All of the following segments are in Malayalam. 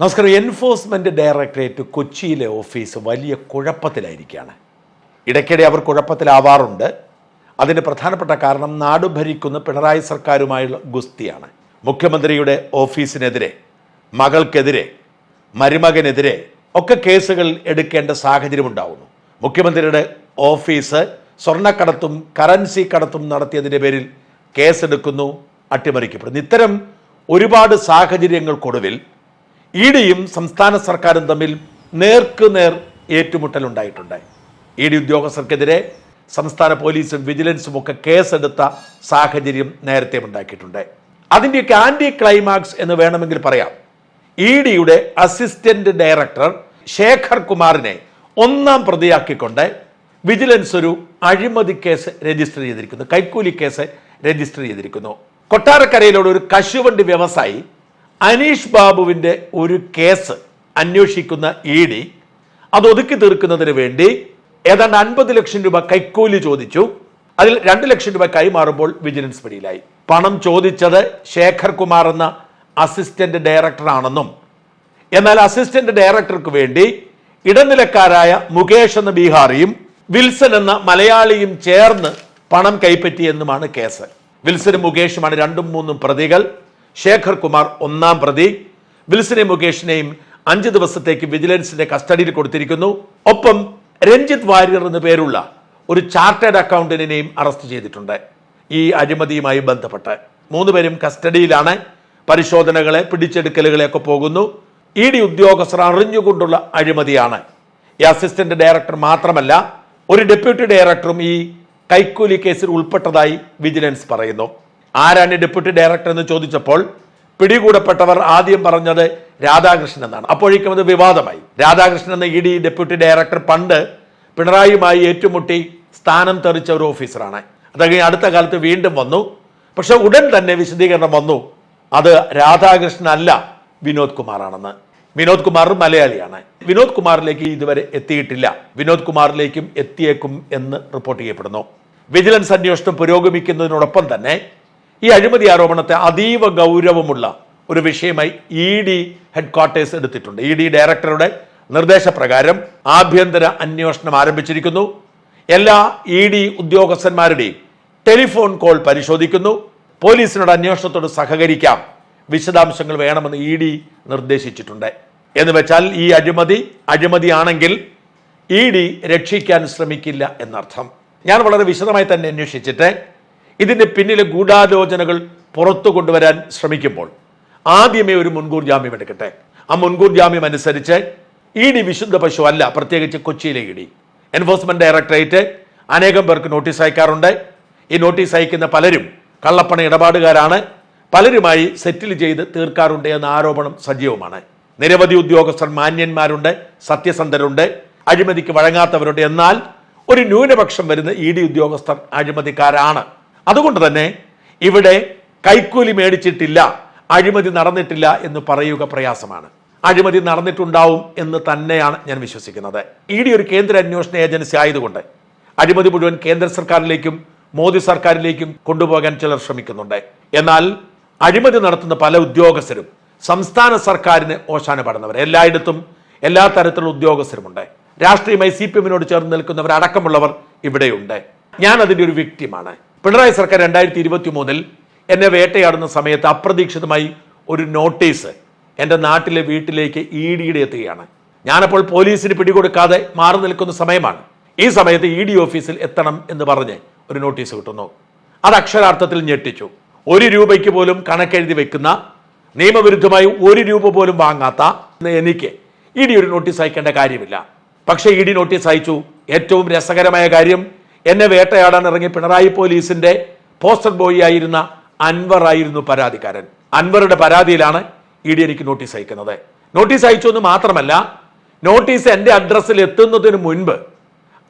നമസ്കാരം. എൻഫോഴ്സ്മെന്റ് ഡയറക്ടറേറ്റ് കൊച്ചിയിലെ ഓഫീസ് വലിയ കുഴപ്പത്തിലായിരിക്കുകയാണ്. ഇടയ്ക്കിടെ അവർ കുഴപ്പത്തിലാവാറുണ്ട്. അതിന് പ്രധാനപ്പെട്ട കാരണം നാട് ഭരിക്കുന്ന പിണറായി സർക്കാരുമായുള്ള ഗുസ്തിയാണ്. മുഖ്യമന്ത്രിയുടെ ഓഫീസിനെതിരെ മകൾക്കെതിരെ മരുമകനെതിരെ ഒക്കെ കേസുകൾ എടുക്കേണ്ട സാഹചര്യം ഉണ്ടാവുന്നു മുഖ്യമന്ത്രിയുടെ ഓഫീസ് സ്വർണക്കടത്തും കറൻസി കടത്തും നടത്തിയതിന്റെ പേരിൽ കേസെടുക്കുന്നു അട്ടിമറിക്കപ്പെടുന്നു. ഇത്തരം ഒരുപാട് സാഹചര്യങ്ങൾക്കൊടുവിൽ ഇ ഡിയും സംസ്ഥാന സർക്കാരും തമ്മിൽ നേർക്കുനേർ ഏറ്റുമുട്ടലുണ്ടായിട്ടുണ്ട് ഇ ഡി ഉദ്യോഗസ്ഥർക്കെതിരെ സംസ്ഥാന പോലീസും വിജിലൻസും ഒക്കെ കേസെടുത്ത സാഹചര്യം നേരത്തെ ഉണ്ടാക്കിയിട്ടുണ്ട്. അതിന്റെയൊക്കെ ആന്റി ക്ലൈമാക്സ് എന്ന് വേണമെങ്കിൽ പറയാം. ഇ ഡിയുടെ അസിസ്റ്റന്റ് ഡയറക്ടർ ശേഖർ കുമാറിനെ ഒന്നാം പ്രതിയാക്കിക്കൊണ്ട് വിജിലൻസ് ഒരു അഴിമതി കേസ് രജിസ്റ്റർ ചെയ്തിരിക്കുന്നു. കൈക്കൂലി കേസ് രജിസ്റ്റർ ചെയ്തിരിക്കുന്നു. കൊട്ടാരക്കരയിലുള്ള ഒരു കശുവണ്ടി വ്യവസായി അനീഷ് ബാബുവിന്റെ ഒരു കേസ് അന്വേഷിക്കുന്ന ഇ ഡി അത് ഒതുക്കി തീർക്കുന്നതിന് വേണ്ടി ഏതാണ്ട് അൻപത് ലക്ഷം രൂപ കൈക്കൂലി ചോദിച്ചു. അതിൽ രണ്ട് ലക്ഷം രൂപ കൈമാറുമ്പോൾ വിജിലൻസ് പിടിയിലായി. പണം ചോദിച്ചത് ശേഖർ കുമാർ എന്ന അസിസ്റ്റന്റ് ഡയറക്ടറാണെന്നും എന്നാൽ അസിസ്റ്റന്റ് ഡയറക്ടർക്ക് വേണ്ടി ഇടനിലക്കാരായ മുകേഷ് എന്ന ബീഹാറിയും വിൽസൺ എന്ന മലയാളിയും ചേർന്ന് പണം കൈപ്പറ്റിയെന്നുമാണ് കേസ്. വിൽസനും മുകേഷുമാണ് രണ്ടും മൂന്നും പ്രതികൾ. ശേഖർ കുമാർ ഒന്നാം പ്രതി വിൽസനെ മുകേഷിനെയും അഞ്ച് ദിവസത്തേക്ക് വിജിലൻസിന്റെ കസ്റ്റഡിയിൽ കൊടുത്തിരിക്കുന്നു. ഒപ്പം രഞ്ജിത്ത് വാര്യർ എന്ന പേരുള്ള ഒരു ചാർട്ടേഡ് അക്കൗണ്ടന്റിനെയും അറസ്റ്റ് ചെയ്തിട്ടുണ്ട്. ഈ അഴിമതിയുമായി ബന്ധപ്പെട്ട് മൂന്നുപേരും കസ്റ്റഡിയിലാണ്. പരിശോധനകളെ പിടിച്ചെടുക്കലുകളെയൊക്കെ പോകുന്നു. ഇ ഡി ഉദ്യോഗസ്ഥർ അറിഞ്ഞുകൊണ്ടുള്ള അഴിമതിയാണ്. ഈ അസിസ്റ്റന്റ് ഡയറക്ടർ മാത്രമല്ല ഒരു ഡെപ്യൂട്ടി ഡയറക്ടറും ഈ കൈക്കൂലി കേസിൽ ഉൾപ്പെട്ടതായി വിജിലൻസ് പറയുന്നു. ആരാണ് ഡെപ്യൂട്ടി ഡയറക്ടർ എന്ന് ചോദിച്ചപ്പോൾ പിടികൂടപ്പെട്ടവർ ആദ്യം പറഞ്ഞത് രാധാകൃഷ്ണൻ എന്നാണ്. അപ്പോഴേക്കും അത് വിവാദമായി. രാധാകൃഷ്ണൻ എന്ന ഇ ഡി ഡെപ്യൂട്ടി ഡയറക്ടർ പണ്ട് പിണറായിയുമായി ഏറ്റുമുട്ടി സ്ഥാനം തെറിച്ച ഒരു ഓഫീസറാണ്. അതൊക്കെ അടുത്ത കാലത്ത് വീണ്ടും വന്നു. പക്ഷെ ഉടൻ തന്നെ വിശദീകരണം വന്നു. അത് രാധാകൃഷ്ണൻ അല്ല വിനോദ് കുമാറാണെന്ന്. വിനോദ് കുമാർ മലയാളിയാണ്. വിനോദ് കുമാറിലേക്ക് ഇതുവരെ എത്തിയിട്ടില്ല. വിനോദ് കുമാറിലേക്കും എത്തിയേക്കും എന്ന് റിപ്പോർട്ട് ചെയ്യപ്പെടുന്നു. വിജിലൻസ് അന്വേഷണം പുരോഗമിക്കുന്നതിനോടൊപ്പം തന്നെ ഈ അഴിമതി ആരോപണത്തെ അതീവ ഗൗരവമുള്ള ഒരു വിഷയമായി ഇ ഡി ഹെഡ്ക്വാർട്ടേഴ്സ് എടുത്തിട്ടുണ്ട്. ഇ ഡി ഡയറക്ടറുടെ നിർദ്ദേശപ്രകാരം ആഭ്യന്തര അന്വേഷണം ആരംഭിച്ചിരിക്കുന്നു. എല്ലാ ഇ ഡി ഉദ്യോഗസ്ഥന്മാരുടെയും ടെലിഫോൺ കോൾ പരിശോധിക്കുന്നു. പോലീസിനോട് അന്വേഷണത്തോട് സഹകരിക്കാം. വിശദാംശങ്ങൾ വേണമെന്ന് ഇ ഡി നിർദ്ദേശിച്ചിട്ടുണ്ട്. എന്ന് വെച്ചാൽ ഈ അഴിമതി അഴിമതിയാണെങ്കിൽ ഇ ഡി രക്ഷിക്കാൻ ശ്രമിക്കില്ല എന്നർത്ഥം. ഞാൻ വളരെ വിശദമായി തന്നെ അന്വേഷിച്ചിട്ട് ഇതിന്റെ പിന്നിലെ ഗൂഢാലോചനകൾ പുറത്തു കൊണ്ടുവരാൻ ശ്രമിക്കുമ്പോൾ ആദ്യമേ ഒരു മുൻകൂർ ജാമ്യം എടുക്കട്ടെ. ആ മുൻകൂർ ജാമ്യം അനുസരിച്ച് ഇ ഡി വിശുദ്ധ പശു അല്ല പ്രത്യേകിച്ച് കൊച്ചിയിലെ ഇ ഡി. എൻഫോഴ്സ്മെന്റ് ഡയറക്ടറേറ്റ് അനേകം പേർക്ക് നോട്ടീസ് അയക്കാറുണ്ട്. ഈ നോട്ടീസ് അയക്കുന്ന പലരും കള്ളപ്പണ ഇടപാടുകാരാണ്. പലരുമായി സെറ്റിൽ ചെയ്ത് തീർക്കാറുണ്ട് എന്ന ആരോപണം സജീവമാണ്. നിരവധി ഉദ്യോഗസ്ഥർ മാന്യന്മാരുണ്ട് സത്യസന്ധരുണ്ട് അഴിമതിക്ക് വഴങ്ങാത്തവരുണ്ട്. എന്നാൽ ഒരു ന്യൂനപക്ഷം വരുന്ന ഇ ഡി ഉദ്യോഗസ്ഥർ അഴിമതിക്കാരാണ്. അതുകൊണ്ട് തന്നെ ഇവിടെ കൈക്കൂലി മേടിച്ചിട്ടില്ല അഴിമതി നടന്നിട്ടില്ല എന്ന് പറയുക പ്രയാസമാണ്. അഴിമതി നടന്നിട്ടുണ്ടാവും എന്ന് തന്നെയാണ് ഞാൻ വിശ്വസിക്കുന്നത്. ഇ ഡി ഒരു കേന്ദ്ര അന്വേഷണ ഏജൻസി ആയതുകൊണ്ട് അഴിമതി മുഴുവൻ കേന്ദ്ര സർക്കാരിലേക്കും മോദി സർക്കാരിലേക്കും കൊണ്ടുപോകാൻ ചിലർ ശ്രമിക്കുന്നുണ്ട്. എന്നാൽ അഴിമതി നടത്തുന്ന പല ഉദ്യോഗസ്ഥരും സംസ്ഥാന സർക്കാരിന് ഓശാനപ്പെടുന്നവർ എല്ലായിടത്തും എല്ലാ തരത്തിലുള്ള ഉദ്യോഗസ്ഥരുമുണ്ട്. രാഷ്ട്രീയമായി സി പി എമ്മിനോട് ചേർന്ന് നിൽക്കുന്നവർ അടക്കമുള്ളവർ ഇവിടെയുണ്ട്. ഞാൻ അതിന്റെ ഒരു വ്യക്തിമാണ് പിണറായി സർക്കാർ രണ്ടായിരത്തി ഇരുപത്തി മൂന്നിൽ എന്നെ വേട്ടയാടുന്ന സമയത്ത് അപ്രതീക്ഷിതമായി ഒരു നോട്ടീസ് എന്റെ നാട്ടിലെ വീട്ടിലേക്ക് ഇ ഡിയുടെ എത്തുകയാണ്. ഞാനപ്പോൾ പോലീസിന് പിടികൊടുക്കാതെ മാറി നിൽക്കുന്ന സമയമാണ്. ഈ സമയത്ത് ഇ ഡി ഓഫീസിൽ എത്തണം എന്ന് പറഞ്ഞ് ഒരു നോട്ടീസ് കിട്ടുന്നു. അത് അക്ഷരാർത്ഥത്തിൽ ഞെട്ടിച്ചു. ഒരു രൂപയ്ക്ക് പോലും കണക്കെഴുതി വെക്കുന്ന നിയമവിരുദ്ധമായി ഒരു രൂപ പോലും വാങ്ങാത്ത എനിക്ക് ഇ ഡി ഒരു നോട്ടീസ് അയക്കേണ്ട കാര്യമില്ല. പക്ഷേ ഇ ഡി നോട്ടീസ് അയച്ചു. ഏറ്റവും രസകരമായ കാര്യം എന്നെ വേട്ടയാടാൻ ഇറങ്ങിയ പിണറായി പോലീസിന്റെ പോസ്റ്റർ ബോയ് ആയിരുന്ന അൻവർ ആയിരുന്നു പരാതിക്കാരൻ. അൻവറുടെ പരാതിയിലാണ് ഇ ഡി എനിക്ക് നോട്ടീസ് അയക്കുന്നത്. നോട്ടീസ് അയച്ചു എന്ന് മാത്രമല്ല നോട്ടീസ് എന്റെ അഡ്രസ്സിൽ എത്തുന്നതിന് മുൻപ്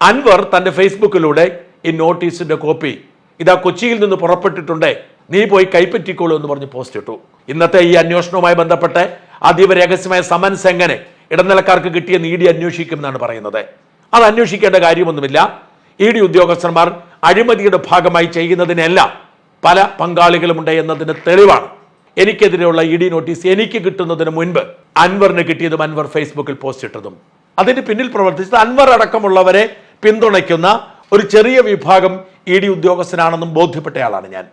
അൻവർ തന്റെ ഫേസ്ബുക്കിലൂടെ ഈ നോട്ടീസിന്റെ കോപ്പി ഇതാ കൊച്ചിയിൽ നിന്ന് പുറപ്പെട്ടിട്ടുണ്ട് നീ പോയി കൈപ്പറ്റിക്കോളൂ എന്ന് പറഞ്ഞ് പോസ്റ്റ് ഇട്ടു. ഇന്നത്തെ ഈ അന്വേഷണവുമായി ബന്ധപ്പെട്ട് അതീവ രഹസ്യമായ സമൻസ് എങ്ങനെ ഇടനിലക്കാർക്ക് കിട്ടിയ ഇ ഡി അന്വേഷിക്കുമെന്നാണ് പറയുന്നത്. അത് അന്വേഷിക്കേണ്ട കാര്യമൊന്നുമില്ല. ഇ ഡി ഉദ്യോഗസ്ഥന്മാർ അഴിമതിയുടെ ഭാഗമായി ചെയ്യുന്നതിനെല്ലാം പല പങ്കാളികളുമുണ്ട് എന്നതിന് തെളിവാണ്. എനിക്കെതിരെയുള്ള ഇ ഡി നോട്ടീസ് എനിക്ക് കിട്ടുന്നതിന് മുൻപ് അൻവറിന് കിട്ടിയതും അൻവർ ഫേസ്ബുക്കിൽ പോസ്റ്റ് ഇട്ടതും. അതിന് പിന്നിൽ പ്രവർത്തിച്ചത് അൻവർ അടക്കമുള്ളവരെ പിന്തുണയ്ക്കുന്ന ഒരു ചെറിയ വിഭാഗം ഇ ഡി ഉദ്യോഗസ്ഥനാണെന്നും ബോധ്യപ്പെട്ടയാളാണ് ഞാൻ.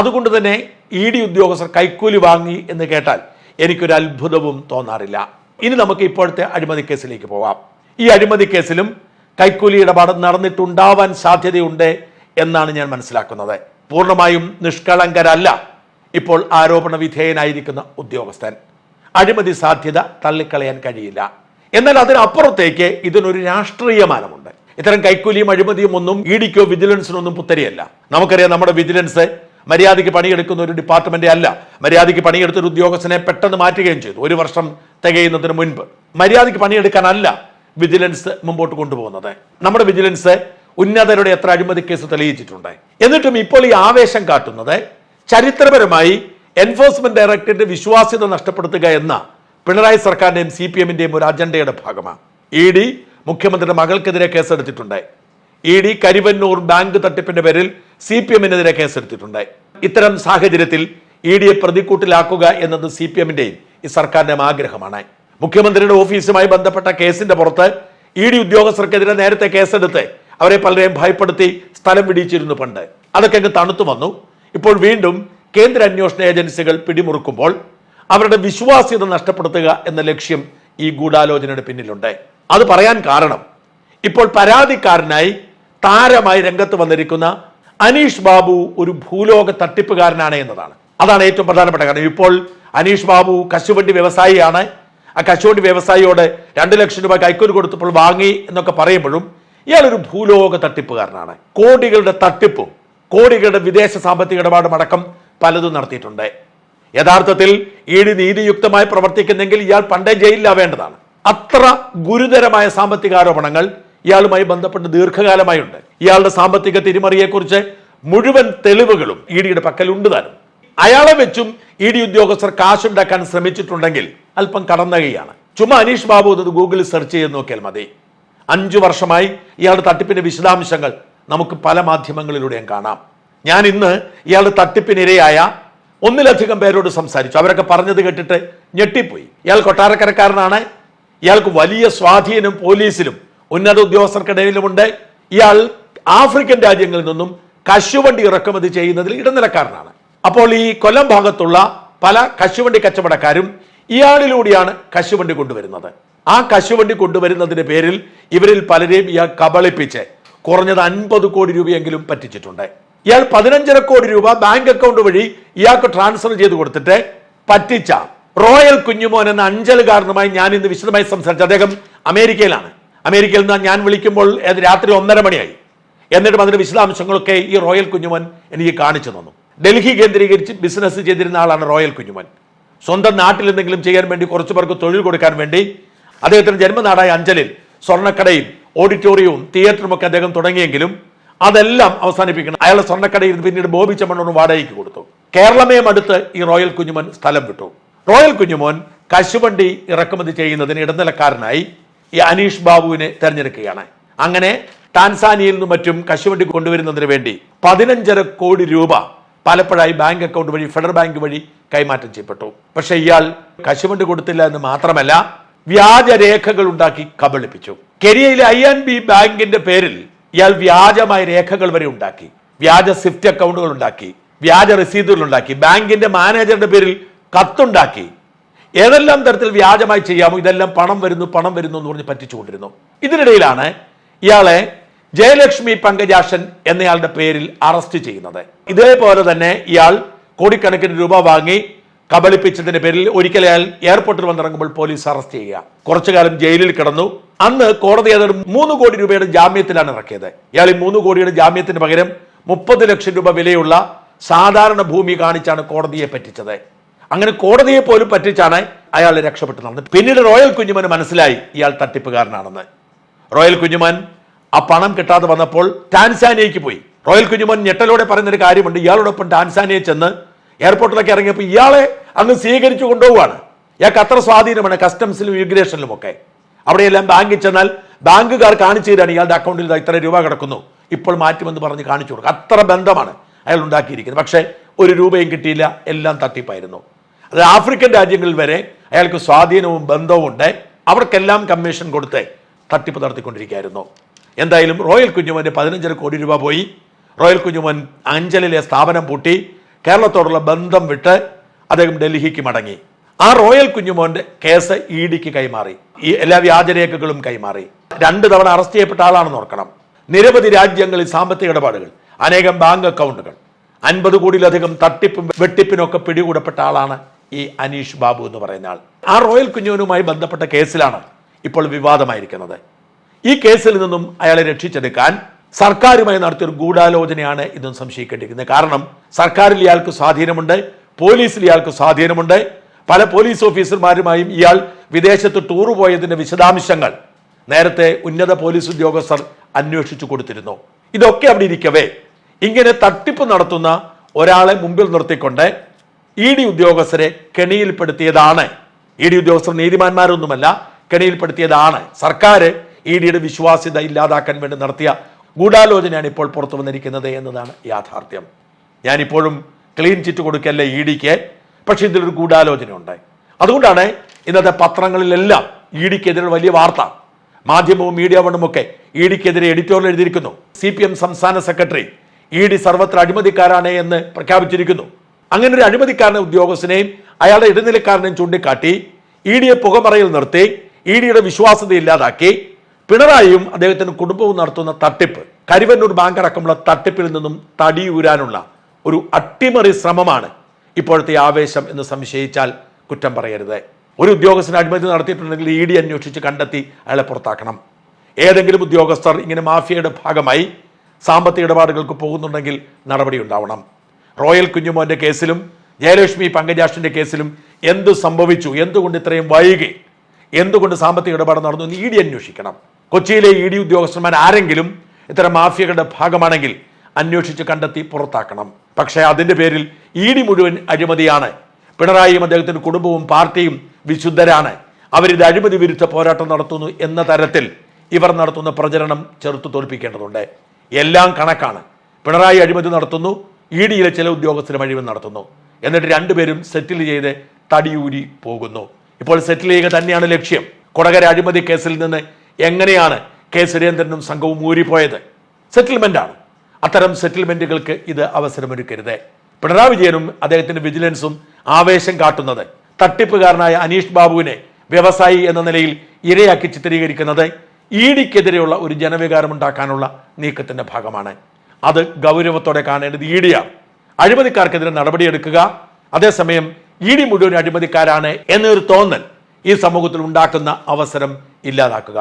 അതുകൊണ്ട് തന്നെ ഇ ഡി ഉദ്യോഗസ്ഥർ കൈക്കൂലി വാങ്ങി എന്ന് കേട്ടാൽ എനിക്കൊരു അത്ഭുതവും തോന്നാറില്ല. ഇനി നമുക്ക് ഇപ്പോഴത്തെ അഴിമതി കേസിലേക്ക് പോവാം. ഈ അഴിമതി കേസിലും കൈക്കൂലി ഇടപാട് നടന്നിട്ടുണ്ടാവാൻ സാധ്യതയുണ്ട് എന്നാണ് ഞാൻ മനസ്സിലാക്കുന്നത്. പൂർണമായും നിഷ്കളങ്കരല്ല. ഇപ്പോൾ ആരോപണ വിധേയനായിരിക്കുന്ന ഉദ്യോഗസ്ഥൻ. അഴിമതി സാധ്യത തള്ളിക്കളയാൻ കഴിയില്ല. എന്നാൽ അതിനപ്പുറത്തേക്ക് ഇതിനൊരു രാഷ്ട്രീയ മാനമുണ്ട്. ഇത്തരം കൈക്കൂലിയും അഴിമതിയും ഒന്നും ഇ ഡിക്കോ വിജിലൻസിനൊന്നും പുത്തരിയല്ല. നമുക്കറിയാം നമ്മുടെ വിജിലൻസ് മര്യാദയ്ക്ക് പണിയെടുക്കുന്ന ഒരു ഡിപ്പാർട്ട്മെന്റ് അല്ല. മര്യാദയ്ക്ക് പണിയെടുത്ത ഒരു ഉദ്യോഗസ്ഥനെ പെട്ടെന്ന് മാറ്റുകയും ചെയ്തു. ഒരു വർഷം തികയുന്നതിന് മുൻപ്. മര്യാദയ്ക്ക് പണിയെടുക്കാനല്ല. വിജിലൻസ് മുമ്പോട്ട് കൊണ്ടുപോകുന്നത്. നമ്മുടെ വിജിലൻസ് ഉന്നതരുടെ എത്ര അഴിമതി കേസ് തെളിയിച്ചിട്ടുണ്ട്. എന്നിട്ടും ഇപ്പോൾ ഈ ആവേശം കാട്ടുന്നത് ചരിത്രപരമായി എൻഫോഴ്സ്മെന്റ് ഡയറക്ടറേറ്റ് വിശ്വാസ്യത നഷ്ടപ്പെടുത്തുക എന്ന പിണറായി സർക്കാരിന്റെയും സി പി എമ്മിന്റെയും ഒരു അജണ്ടയുടെ ഭാഗമാണ്. ഇ ഡി മുഖ്യമന്ത്രിയുടെ മകൾക്കെതിരെ കേസെടുത്തിട്ടുണ്ട്. ഇ ഡി കരിവന്നൂർ ബാങ്ക് തട്ടിപ്പിന്റെ പേരിൽ സി പി എമ്മിനെതിരെ കേസെടുത്തിട്ടുണ്ട്. ഇത്തരം സാഹചര്യത്തിൽ ഇ ഡിയെ പ്രതിക്കൂട്ടിലാക്കുക എന്നത് സി പി എമ്മിന്റെയും ഈ സർക്കാരിന്റെയും ആഗ്രഹമാണ്. മുഖ്യമന്ത്രിയുടെ ഓഫീസുമായി ബന്ധപ്പെട്ട കേസിന്റെ പുറത്ത് ഇ ഡി ഉദ്യോഗസ്ഥർക്കെതിരെ നേരത്തെ കേസെടുത്ത് അവരെ പലരെയും ഭയപ്പെടുത്തി സ്ഥലം പിടിച്ചിരുന്നു പണ്ട്. അതൊക്കെ അങ്ങ് തണുത്തു വന്നു. ഇപ്പോൾ വീണ്ടും കേന്ദ്ര അന്വേഷണ ഏജൻസികൾ പിടിമുറുക്കുമ്പോൾ അവരുടെ വിശ്വാസ്യത നഷ്ടപ്പെടുത്തുക എന്ന ലക്ഷ്യം ഈ ഗൂഢാലോചനയുടെ പിന്നിലുണ്ട്. അത് പറയാൻ കാരണം ഇപ്പോൾ പരാതിക്കാരനായി താരമായി രംഗത്ത് വന്നിരിക്കുന്ന അനീഷ് ബാബു ഒരു ഭൂലോക തട്ടിപ്പുകാരനാണ് എന്നതാണ്. അതാണ് ഏറ്റവും പ്രധാനപ്പെട്ട കാരണം. ഇപ്പോൾ അനീഷ് ബാബു കശുവണ്ടി വ്യവസായിയാണ്. ആ കശുവണ്ടി വ്യവസായിയോട് രണ്ട് ലക്ഷം രൂപ കൈക്കൂലി കൊടുത്തപ്പോൾ വാങ്ങി എന്നൊക്കെ പറയുമ്പോഴും ഇയാളൊരു ഭൂലോക തട്ടിപ്പുകാരനാണ്. കോടികളുടെ തട്ടിപ്പും കോടികളുടെ വിദേശ സാമ്പത്തിക ഇടപാടും അടക്കം പലതും നടത്തിയിട്ടുണ്ട്. യഥാർത്ഥത്തിൽ ഇ നീതിയുക്തമായി പ്രവർത്തിക്കുന്നെങ്കിൽ ഇയാൾ പണ്ടേ ജയിലിലാവേണ്ടതാണ് അത്ര ഗുരുതരമായ സാമ്പത്തിക ആരോപണങ്ങൾ ഇയാളുമായി ബന്ധപ്പെട്ട് ദീർഘകാലമായി ഉണ്ട് ഇയാളുടെ സാമ്പത്തിക തിരിമറിയെക്കുറിച്ച് മുഴുവൻ തെളിവുകളും ഇ ഡിയുടെ പക്കലുണ്ട് താനും. അയാളെ വെച്ചും ഇ ഡി ഉദ്യോഗസ്ഥർ കാശുണ്ടാക്കാൻ ശ്രമിച്ചിട്ടുണ്ടെങ്കിൽ അല്പം കടന്നകയാണ് ചുമ്മാ അനീഷ് ബാബു എന്നത് ഗൂഗിളിൽ സെർച്ച് ചെയ്ത് നോക്കിയാൽ മതി. അഞ്ചു വർഷമായി ഇയാളുടെ തട്ടിപ്പിന്റെ വിശദാംശങ്ങൾ നമുക്ക് പല മാധ്യമങ്ങളിലൂടെയും കാണാം. ഞാൻ ഇന്ന് ഇയാളുടെ തട്ടിപ്പിനിരയായ ഒന്നിലധികം പേരോട് സംസാരിച്ചു. അവരൊക്കെ പറഞ്ഞത് കേട്ടിട്ട് ഞെട്ടിപ്പോയി. ഇയാൾ കൊട്ടാരക്കരക്കാരനാണ്. ഇയാൾക്ക് വലിയ സ്വാധീനം പോലീസിലും ഉന്നത ഉദ്യോഗസ്ഥർക്കിടയിലുമുണ്ട്. ഇയാൾ ആഫ്രിക്കൻ രാജ്യങ്ങളിൽ നിന്നും കശുവണ്ടി ഇറക്കുമതി ചെയ്യുന്നതിൽ ഇടനിലക്കാരനാണ്. അപ്പോൾ ഈ കൊല്ലം ഭാഗത്തുള്ള പല കശുവണ്ടി കച്ചവടക്കാരും ഇയാളിലൂടെയാണ് കശുവണ്ടി കൊണ്ടുവരുന്നത്. ആ കശുവണ്ടി കൊണ്ടുവരുന്നതിന്റെ പേരിൽ ഇവരിൽ പലരെയും ഇയാൾ കബളിപ്പിച്ച് കുറഞ്ഞത് അൻപത് കോടി രൂപയെങ്കിലും പറ്റിച്ചിട്ടുണ്ട്. ഇയാൾ പതിനഞ്ചര കോടി രൂപ ബാങ്ക് അക്കൗണ്ട് വഴി ഇയാൾക്ക് ട്രാൻസ്ഫർ ചെയ്ത് കൊടുത്തിട്ട് പറ്റിച്ച റോയൽ കുഞ്ഞുമോൻ എന്ന അഞ്ചലുകാരനുമായി ഞാൻ ഇന്ന് വിശദമായി സംസാരിച്ചു. അദ്ദേഹം അമേരിക്കയിലാണ്. അമേരിക്കയിൽ നിന്ന് ഞാൻ വിളിക്കുമ്പോൾ രാത്രി ഒന്നര മണിയായി. എന്നിട്ടും അതിന്റെ വിശദാംശങ്ങളൊക്കെ ഈ റോയൽ കുഞ്ഞുമോൻ എനിക്ക് കാണിച്ചു തന്നു. ഡൽഹി കേന്ദ്രീകരിച്ച് ബിസിനസ് ചെയ്തിരുന്ന ആളാണ് റോയൽ കുഞ്ഞുമോൻ. സ്വന്തം നാട്ടിൽ എന്തെങ്കിലും ചെയ്യാൻ വേണ്ടി കുറച്ചു പേർക്ക് തൊഴിൽ കൊടുക്കാൻ വേണ്ടി അദ്ദേഹത്തിന്റെ ജന്മനാടായ അഞ്ചലിൽ സ്വർണക്കടയും ഓഡിറ്റോറിയവും തിയേറ്ററും ഒക്കെ അദ്ദേഹം തുടങ്ങിയെങ്കിലും അതെല്ലാം അവസാനിപ്പിക്കണം. അയാളെ സ്വർണക്കടയിൽ പിന്നീട് ബോബി ചെമ്മണ്ണൂർ വാടകയ്ക്ക് കൊടുത്തു. കേരളമേയും അടുത്ത് ഈ റോയൽ കുഞ്ഞുമോൻ സ്ഥലം വിട്ടു. റോയൽ കുഞ്ഞുമോൻ കശുവണ്ടി ഇറക്കുമതി ചെയ്യുന്നതിന് ഇടനിലക്കാരനായി ഈ അനീഷ് ബാബുവിനെ തെരഞ്ഞെടുക്കുകയാണ്. അങ്ങനെ ടാൻസാനിയയിൽ നിന്നും മറ്റും കശുവണ്ടി കൊണ്ടുവരുന്നതിന് വേണ്ടി പതിനഞ്ചര കോടി രൂപ പലപ്പോഴായി ബാങ്ക് അക്കൗണ്ട് വഴി ഫെഡറൽ ബാങ്ക് വഴി കൈമാറ്റം ചെയ്യപ്പെട്ടു. പക്ഷെ ഇയാൾ കശുവണ്ടി കൊടുത്തില്ല എന്ന് മാത്രമല്ല വ്യാജരേഖകൾ ഉണ്ടാക്കി കബളിപ്പിച്ചു. കെനിയയിലെ ഐ എൻ ബി ബാങ്കിന്റെ പേരിൽ ഇയാൾ വ്യാജമായ രേഖകൾ വരെ ഉണ്ടാക്കി. വ്യാജ സ്വിഫ്റ്റ് അക്കൗണ്ടുകൾ ഉണ്ടാക്കി. വ്യാജ രസീതുകൾ ഉണ്ടാക്കി. ബാങ്കിന്റെ മാനേജറുടെ പേരിൽ കത്തുണ്ടാക്കി. ഏതെല്ലാം തരത്തിൽ വ്യാജമായി ചെയ്യാമോ ഇതെല്ലാം പണം വരുന്നു പണം വരുന്നു എന്ന് പറഞ്ഞ് പറ്റിച്ചുകൊണ്ടിരുന്നു. ഇതിനിടയിലാണ് ഇയാളെ ജയലക്ഷ്മി പങ്കജാഷൻ എന്നയാളുടെ പേരിൽ അറസ്റ്റ് ചെയ്യുന്നത്. ഇതേപോലെ തന്നെ ഇയാൾ കോടിക്കണക്കിന് രൂപ വാങ്ങി കബളിപ്പിച്ചതിന്റെ പേരിൽ ഒരിക്കൽ അയാൾ എയർപോർട്ടിൽ വന്നിറങ്ങുമ്പോൾ പോലീസ് അറസ്റ്റ് ചെയ്യുക. കുറച്ചു കാലം ജയിലിൽ കിടന്നു. അന്ന് കോടതി അതൊരു മൂന്ന് കോടി രൂപയുടെ ജാമ്യത്തിലാണ് ഇറക്കിയത്. ഇയാൾ ഈ മൂന്ന് കോടിയുടെ ജാമ്യത്തിന് പകരം മുപ്പത് ലക്ഷം രൂപ വിലയുള്ള സാധാരണ ഭൂമി കാണിച്ചാണ് കോടതിയെ പറ്റിച്ചത്. അങ്ങനെ കോടതിയെ പോലും പറ്റിച്ചാണ് അയാൾ രക്ഷപ്പെട്ടു നടന്നത്. പിന്നീട് റോയൽ കുഞ്ഞുമന് മനസ്സിലായി ഇയാൾ തട്ടിപ്പുകാരനാണെന്ന്. റോയൽ കുഞ്ഞുമൻ ആ പണം കിട്ടാതെ വന്നപ്പോൾ ടാൻസാനിയയ്ക്ക് പോയി. റോയൽ കുഞ്ഞുമൻ ഞെട്ടലോടെ പറയുന്നൊരു കാര്യമുണ്ട്. ഇയാളോടൊപ്പം ടാൻസാനിയെ ചെന്ന് എയർപോർട്ടിലൊക്കെ ഇറങ്ങിയപ്പോൾ ഇയാളെ അങ്ങ് സ്വീകരിച്ചു കൊണ്ടുപോവാണ് ഇയാൾക്ക് അത്ര സ്വാധീനമാണ് കസ്റ്റംസിലും ഇമിഗ്രേഷനിലും ഒക്കെ അവിടെയെല്ലാം ബാങ്കിൽ ചെന്നാൽ ബാങ്കുകാർ കാണിച്ചു തരാണ് ഇയാളുടെ അക്കൗണ്ടിൽ ഇത്ര രൂപ കിടക്കുന്നു. ഇപ്പോൾ മാറ്റുമെന്ന് പറഞ്ഞ് കാണിച്ചു കൊടുക്കും. അത്ര ബന്ധമാണ് അയാൾ ഉണ്ടാക്കിയിരിക്കുന്നത്. പക്ഷേ ഒരു രൂപയും കിട്ടിയില്ല. എല്ലാം തട്ടിപ്പായിരുന്നു. അത് ആഫ്രിക്കൻ രാജ്യങ്ങളിൽ വരെ അയാൾക്ക് സ്വാധീനവും ബന്ധവും ഉണ്ട്. അവർക്കെല്ലാം കമ്മീഷൻ കൊടുത്ത് തട്ടിപ്പ് നടത്തിക്കൊണ്ടിരിക്കുകയായിരുന്നു. എന്തായാലും റോയൽ കുഞ്ഞുമോന്റെ പതിനഞ്ചര കോടി രൂപ പോയി. റോയൽ കുഞ്ഞുമോൻ അഞ്ചലിലെ സ്ഥാപനം പൂട്ടി. കേരളത്തോടുള്ള ബന്ധം വിട്ട് അദ്ദേഹം ഡൽഹിക്ക് മടങ്ങി. ആ റോയൽ കുഞ്ഞുമോന്റെ കേസ് ഇ ഡിക്ക് കൈമാറി. ഈ എല്ലാ വ്യാജരേഖകളും കൈമാറി. രണ്ട് തവണ അറസ്റ്റ് ചെയ്യപ്പെട്ട ആളാണെന്ന് ഓർക്കണം. നിരവധി രാജ്യങ്ങളിൽ സാമ്പത്തിക ഇടപാടുകൾ അനേകം ബാങ്ക് അക്കൗണ്ടുകൾ. അൻപത് കോടിയിലധികം തട്ടിപ്പും വെട്ടിപ്പിനൊക്കെ പിടികൂടപ്പെട്ട ആളാണ് ഈ അനീഷ് ബാബു എന്ന് പറയുന്ന ആൾ. ആ റോയൽ കുഞ്ഞുവിനുമായി ബന്ധപ്പെട്ട കേസിലാണ് ഇപ്പോൾ വിവാദമായിരിക്കുന്നത്. ഈ കേസിൽ നിന്നും അയാളെ രക്ഷിച്ചെടുക്കാൻ സർക്കാരുമായി നടത്തിയൊരു ഗൂഢാലോചനയാണ് ഇതെന്ന് സംശയിക്കേണ്ടിയിരിക്കുന്നത്. കാരണം സർക്കാരിൽ ഇയാൾക്ക് സ്വാധീനമുണ്ട് പോലീസിൽ ഇയാൾക്ക് സ്വാധീനമുണ്ട്. പല പോലീസ് ഓഫീസർമാരുമായും ഇയാൾ വിദേശത്ത് ടൂർ പോയതിന്റെ വിശദാംശങ്ങൾ നേരത്തെ ഉന്നത പോലീസ് ഉദ്യോഗസ്ഥർ അന്വേഷിച്ചു കൊടുത്തിരുന്നു. ഇതൊക്കെ അവിടെ ഇരിക്കവേ. ഇങ്ങനെ തട്ടിപ്പ് നടത്തുന്ന ഒരാളെ മുമ്പിൽ നിർത്തിക്കൊണ്ട് ഇ ഡി ഉദ്യോഗസ്ഥരെ കെണിയിൽപ്പെടുത്തിയതാണ്. ഇ ഡി ഉദ്യോഗസ്ഥർ നീതിമാന്മാരൊന്നുമല്ല കെണിയിൽപ്പെടുത്തിയതാണ്. സർക്കാർ ഇ ഡിയുടെ വിശ്വാസ്യത ഇല്ലാതാക്കാൻ വേണ്ടി നടത്തിയ ഗൂഢാലോചനയാണ് ഇപ്പോൾ പുറത്തു വന്നിരിക്കുന്നത് എന്നതാണ് യാഥാർത്ഥ്യം. ഞാനിപ്പോഴും ക്ലീൻ ചിറ്റ് കൊടുക്കല്ലേ ഇ ഡിക്ക്? പക്ഷെ ഇതിലൊരു ഗൂഢാലോചന ഉണ്ട് അതുകൊണ്ടാണ് ഇന്നത്തെ പത്രങ്ങളിലെല്ലാം ഇ ഡിക്കെതിരെ വലിയ വാർത്ത. മാധ്യമവും മീഡിയ വണ്ണും ഒക്കെ ഇ ഡിക്കെതിരെ എഡിറ്റോറിയൽ എഴുതിയിരിക്കുന്നു. സി പി എം സംസ്ഥാന സെക്രട്ടറി ഇ ഡി സർവത്ര അഴിമതിക്കാരാണ് എന്ന് പ്രഖ്യാപിച്ചിരിക്കുന്നു. അങ്ങനെ ഒരു അഴിമതിക്കാരനെ ഉദ്യോഗസ്ഥനെയും അയാളുടെ ഇടനിലക്കാരനെയും ചൂണ്ടിക്കാട്ടി ഇ ഡിയെ പുകമറയിൽ നിർത്തി ഇ ഡിയുടെ വിശ്വാസ്യത ഇല്ലാതാക്കി പിണറായിയും അദ്ദേഹത്തിന്റെ കുടുംബവും നടത്തുന്ന തട്ടിപ്പ് കരുവന്നൂർ ബാങ്ക് അടക്കമുള്ള തട്ടിപ്പിൽ നിന്നും തടിയൂരാനുള്ള ഒരു അട്ടിമറി ശ്രമമാണ് ഇപ്പോഴത്തെ ആവേശം എന്ന് സംശയിച്ചാൽ കുറ്റം പറയരുത്. ഒരു ഉദ്യോഗസ്ഥന് അഴിമതി നടത്തിയിട്ടുണ്ടെങ്കിൽ ഇ ഡി അന്വേഷിച്ച് കണ്ടെത്തി അയാളെ പുറത്താക്കണം. ഏതെങ്കിലും ഉദ്യോഗസ്ഥർ ഇങ്ങനെ മാഫിയയുടെ ഭാഗമായി സാമ്പത്തിക ഇടപാടുകൾക്ക് പോകുന്നുണ്ടെങ്കിൽ നടപടി ഉണ്ടാവണം. റോയൽ കുഞ്ഞുമോന്റെ കേസിലും ജയലക്ഷ്മി പങ്കജാഷിന്റെ കേസിലും എന്ത് സംഭവിച്ചു? എന്തുകൊണ്ട് ഇത്രയും വൈകി? എന്തുകൊണ്ട് സാമ്പത്തിക ഇടപാട് നടന്നു എന്ന് ഇ ഡി അന്വേഷിക്കണം? കൊച്ചിയിലെ ഇ ഡി ഉദ്യോഗസ്ഥന്മാർ ആരെങ്കിലും ഇത്തരം മാഫിയകളുടെ ഭാഗമാണെങ്കിൽ അന്വേഷിച്ച് കണ്ടെത്തി പുറത്താക്കണം. പക്ഷേ അതിന്റെ പേരിൽ ഇ ഡി മുഴുവൻ അഴിമതിയാണ്. പിണറായിയും അദ്ദേഹത്തിന്റെ കുടുംബവും പാർട്ടിയും വിശുദ്ധരാണ്. അവരിത് അഴിമതി വിരുദ്ധ പോരാട്ടം നടത്തുന്നു എന്ന തരത്തിൽ ഇവർ നടത്തുന്ന പ്രചരണം ചെറുത്തു തോൽപ്പിക്കേണ്ടതുണ്ട്. എല്ലാം കണക്കാണ്. പിണറായി അഴിമതി നടത്തുന്നു ഇ ഡിയിലെ ചില ഉദ്യോഗസ്ഥരും അഴിമതി നടത്തുന്നു. എന്നിട്ട് രണ്ടുപേരും സെറ്റിൽ ചെയ്ത് തടിയൂരി പോകുന്നു. ഇപ്പോൾ സെറ്റിൽ ചെയ്യുക തന്നെയാണ് ലക്ഷ്യം. കൊടകര അഴിമതി കേസിൽ നിന്ന് എങ്ങനെയാണ് കെ സുരേന്ദ്രനും സംഘവും ഊരിപ്പോയത്? സെറ്റിൽമെന്റ് ആണ്. അത്തരം സെറ്റിൽമെന്റുകൾക്ക് ഇത് അവസരമൊരുക്കരുത്. പിണറായി വിജയനും അദ്ദേഹത്തിന്റെ വിജിലൻസും ആവേശം കാട്ടുന്നത്. തട്ടിപ്പുകാരനായ അനീഷ് ബാബുവിനെ വ്യവസായി എന്ന നിലയിൽ ഇരയാക്കി ചിത്രീകരിക്കുന്നത് ഇ ഡിക്കെതിരെയുള്ള ഒരു ജനവികാരം ഉണ്ടാക്കാനുള്ള നീക്കത്തിന്റെ ഭാഗമാണ്. അത് ഗൗരവത്തോടെ കാണേണ്ടത് ഇ ഡിയാണ്. അഴിമതിക്കാർക്കെതിരെ നടപടിയെടുക്കുക. അതേസമയം ഇ ഡി മുഴുവൻ അഴിമതിക്കാരാണ് എന്നൊരു തോന്നൽ ഈ സമൂഹത്തിൽ ഉണ്ടാക്കുന്ന അവസരം ഇല്ലാതാക്കുക.